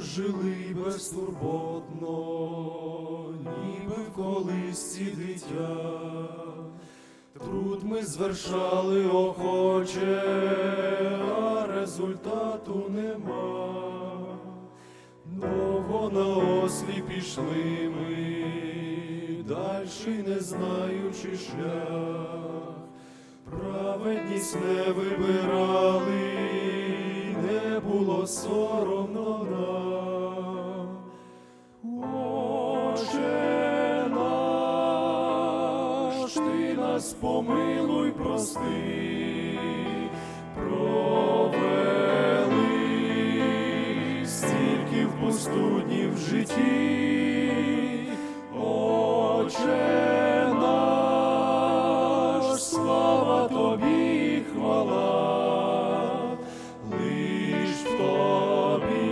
жили безтурботно, ніби в колисці дитя. Труд ми звершали охоче, а результату нема. Довго на ослі пішли ми, дальший не знаючи шлях. Праведність не вибирали, не було соромно нам. Наш, ти нас помилуй, прости, провели стільки в пустудні в житті, Отче наш, слава тобі, хвала, лиш в тобі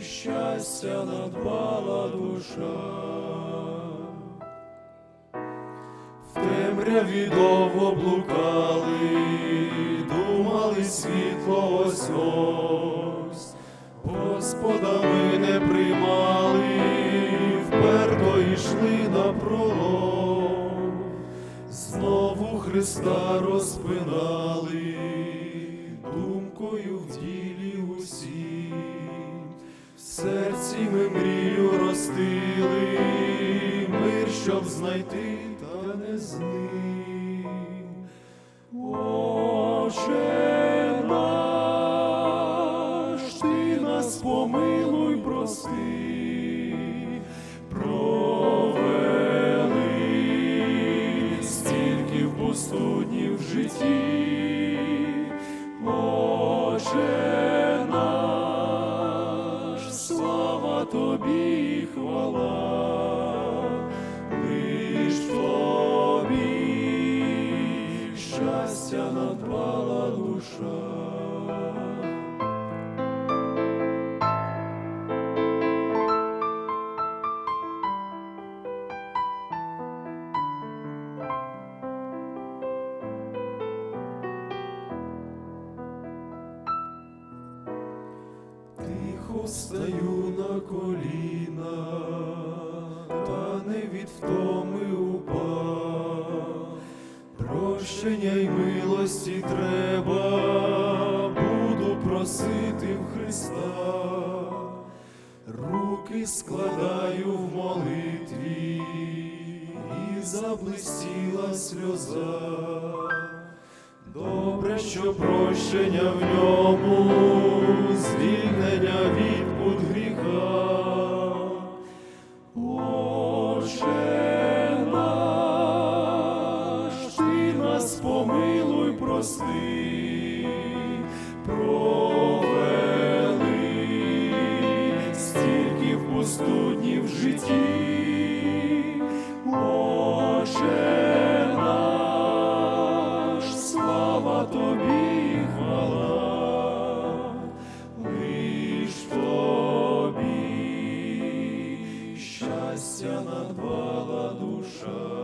щастя надбала душа. Темряві довго блукали, думали світло ось ось, Господа ми не приймали, вперто йшли на пролом, знову Христа розпинали, думкою в ділі усім, в серці ми мрію ростили, мир, щоб знайти, та не з. Отче наш, ти нас помилуй, прости, провели стільки в пустудні в житті, Отче наш, слава тобі, надбала душа. Стаю на коліна, та не від втоми упав. Прощення й милості треба, буду просити в Христа, руки складаю в молитві, і заблистіла сльоза. Добре, що прощення в ньому, звільнення від пут гріха. спасли, провели стільки в пусту днів житті, Боже слава тобі, хвала, лиш тобі, щастя надбала душа.